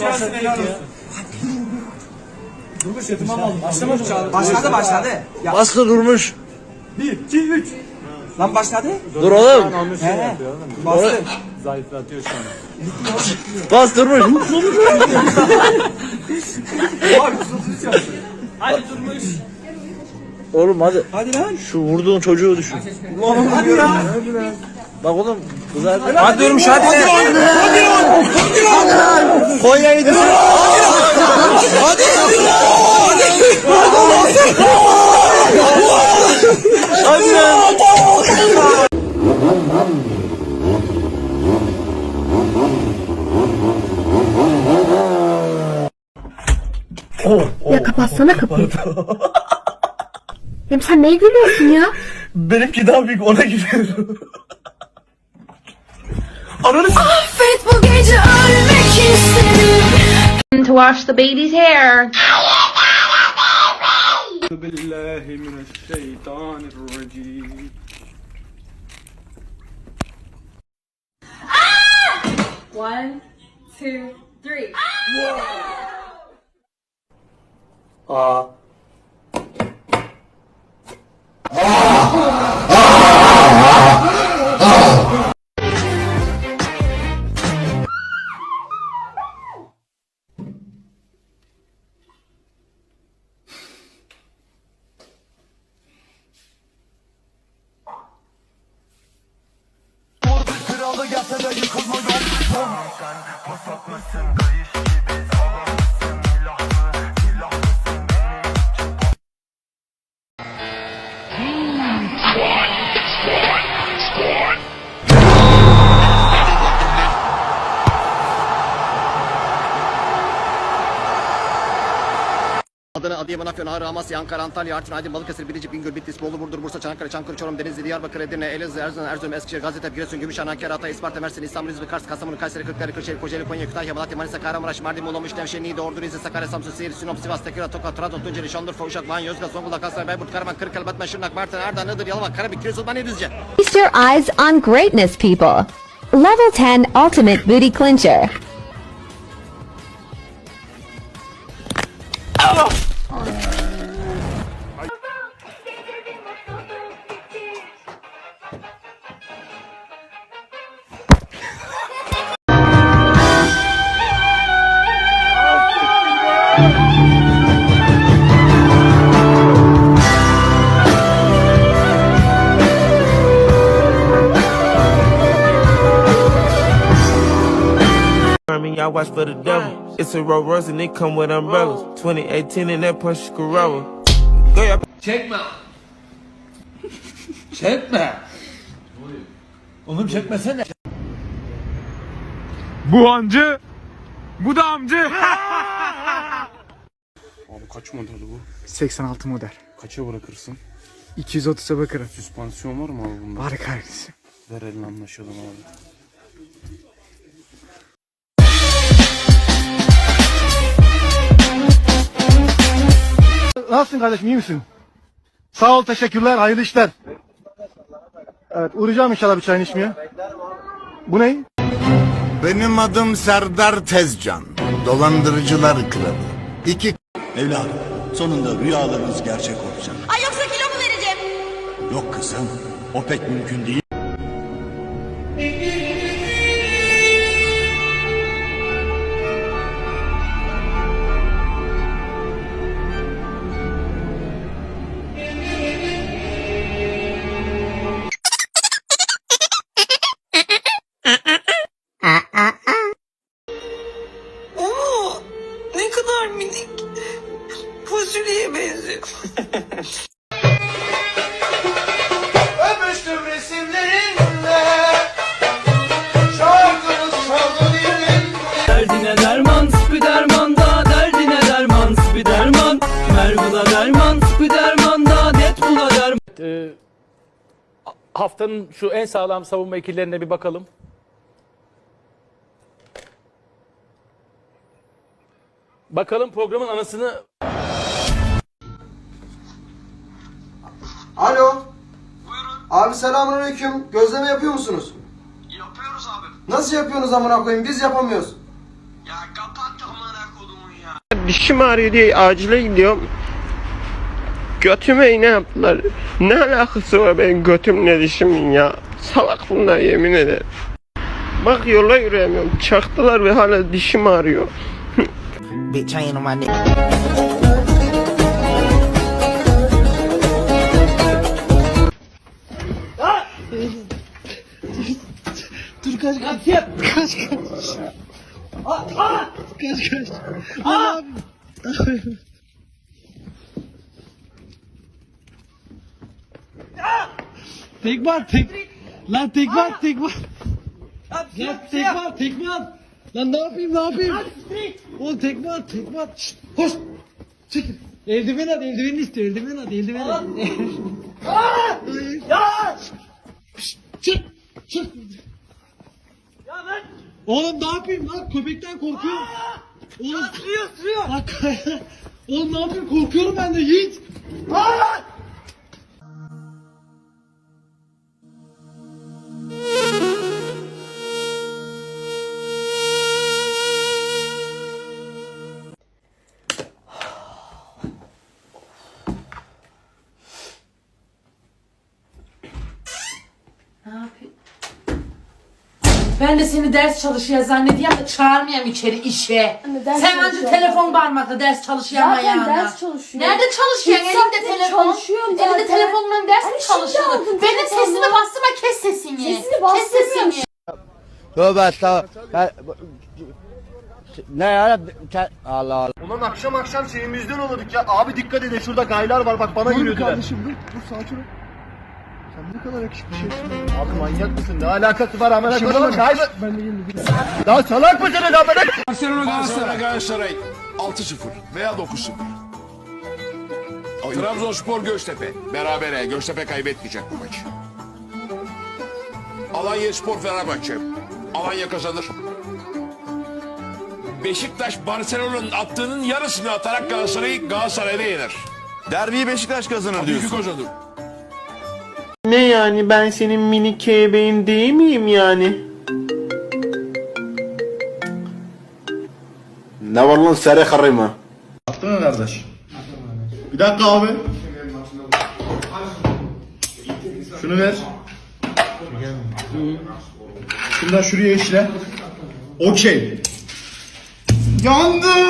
Gelsin helal olsun. Durmuş yatıma aldım. Başlamadı çağrı. Başladı başladı. Ya, Bastı durmuş. 1, 2, 3. lan başladı. Dur oğlum. He. Bastı. Zayıflatıyor şu an. Bas durmuş. Hadi durmuş. oğlum hadi. Hadi lan. Şu vurduğun çocuğu düşün. Hadi ya. Bak oğlum kızar. Hadi durmuş hadi. Konya'yı düşün. Hadi lan. Ya kapatsana kapıyı. Hem sen neye gülüyorsun ya? Benimki daha büyük ona gidiyorum. Ananı s- Affet bu gece ölmek istedim. To wash the baby's hair. Billahi mineşşeytanirracim. Ah! One, two, three. Aa. Yaralı gelse de yıkılmıyor Son Mekan pasatmasın kayış. Adana, Adıyaman, Afyon, Ağrı, Amasya, Ankara, Antalya, Artvin, Aydın, Balıkesir, Bilecik, Bingöl, Bitlis, Bolu, Burdur, Bursa, Çanakkale, Çankırı, Çorum, Denizli, Diyarbakır, Edirne, Elazığ, Erzurum, Erzurum, Eskişehir, Gaziantep, Giresun, Gümüşhane, Hakkari, Hatay, Isparta, Mersin, İstanbul, İzmir, Kars, Kastamonu, Kayseri, Kırklareli, Kırşehir, Kocaeli, Konya, Kütahya, Malatya, Manisa, Kahramanmaraş, Mardin, Muğla, Muş, Nevşehir, Niğde, Ordu, Rize, Sakarya, Samsun, Siirt, Sinop, Sivas, Tekirdağ, Tokat, Trabzon, Tunceli, Şanlıurfa, Uşak, Van, Yozgat, Zonguldak, Aksaray, Bayburt, Karaman, Kırıkkale, Batman, Şırnak, Bartın, Ardahan, Iğdır, Yalova, Karabük, Giresun, Bani, Düzce. Feast your eyes on greatness, people. Level 10 Ultimate Booty Clincher. I watch for the devil. It's a Rolls Royce and they come with umbrellas. 2018 and that Porsche Carrera. Go y'all. Çekme. çekme. Oğlum çekmesene. Bu hancı, bu da amcı. Abi kaç model bu? 86 model. Kaça bırakırsın? 230'a bakarım. Süspansiyon var mı abi bunda? Var kardeşim. Ver elini anlaşalım abi. Nasılsın kardeşim iyi misin? Sağ ol teşekkürler hayırlı işler. Evet uğrayacağım inşallah bir çayını içmeye. Bu ne? Benim adım Serdar Tezcan. Dolandırıcılar Kralı. İki Evladım, sonunda rüyalarınız gerçek olacak. Ay yoksa kilo mu vereceğim? Yok kızım, o pek mümkün değil. Haftanın şu en sağlam savunma ikililerine bir bakalım. Bakalım programın anasını Alo. Buyurun. Abi selamünaleyküm. Gözleme yapıyor musunuz? Yapıyoruz abi. Nasıl yapıyorsunuz amına koyayım? Biz yapamıyoruz. Ya kapat dişim ağrıyor diye acile gidiyorum. Götüme iğne yaptılar. Ne alakası var benim götümle dişimin ya? Salak bunlar yemin ederim. Bak yola yürüyemiyorum. Çaktılar ve hala dişim ağrıyor. Big chain on my neck. Dur kaç kaç. Kaç kaç. Aa, aa, kaç kaç. Aa. Abi. Tekme at tek. Lan tekme at tekme at. Lan tekme at tekme at. Lan ne yapayım ne yapayım? Oğlum tekme at tekme at. Şşt, hoş. Çekil. Eldiven at eldiveni istiyor eldiven at eldiven at. Ya! Şşt, Çık. Çık. Oğlum ne yapayım lan? Köpekten korkuyorum. Oğlum sürüyor sürüyor. Bak. Oğlum ne yapayım? Korkuyorum ben de Yiğit. Ben de seni ders çalışıyor zannediyorum da çağırmayayım içeri işe. ders Sen anca çalışıyorum. telefon parmakla ders çalışıyor ama Zaten ayağına. ders çalışıyorum. Nerede çalışıyorsun? Elinde saattir telefon. çalışıyorum Elinde zaten. telefonla ders mi Hani şimdi çalışıyorsun? Benim telefonumu. sesimi bastırma kes sesini. Sesini Kes bastırmıyorum. sesini. Tövbe estağfurullah. Ne ya? Allah Allah. Ulan akşam akşam şeyimizden oluyorduk ya. Abi dikkat edin şurada gaylar var bak bana giriyordular. kardeşim dur dur sakin ol. Sen ne kadar yakışıklı şeysin. Abi manyak mısın? Ne alakası var amına koyayım? Gayba. Ben de yemin Daha salak mısın amına Barcelona Galatasaray. Galatasaray 6-0 veya 9-0. Trabzonspor Göztepe. Berabere. Göztepe kaybetmeyecek bu maçı. Alanya Spor Fenerbahçe. Alanya kazanır. Beşiktaş Barcelona'nın attığının yarısını atarak Galatasaray'ı Galatasaray'da yener. Derbiyi Beşiktaş kazanır diyorsun. kazanır. Ne yani ben senin mini kebeğin değil miyim yani? Ne var lan sere karıyma? Attın mı kardeş? Bir dakika abi. Şunu ver. Şuradan şuraya işle. Okey. Yandı!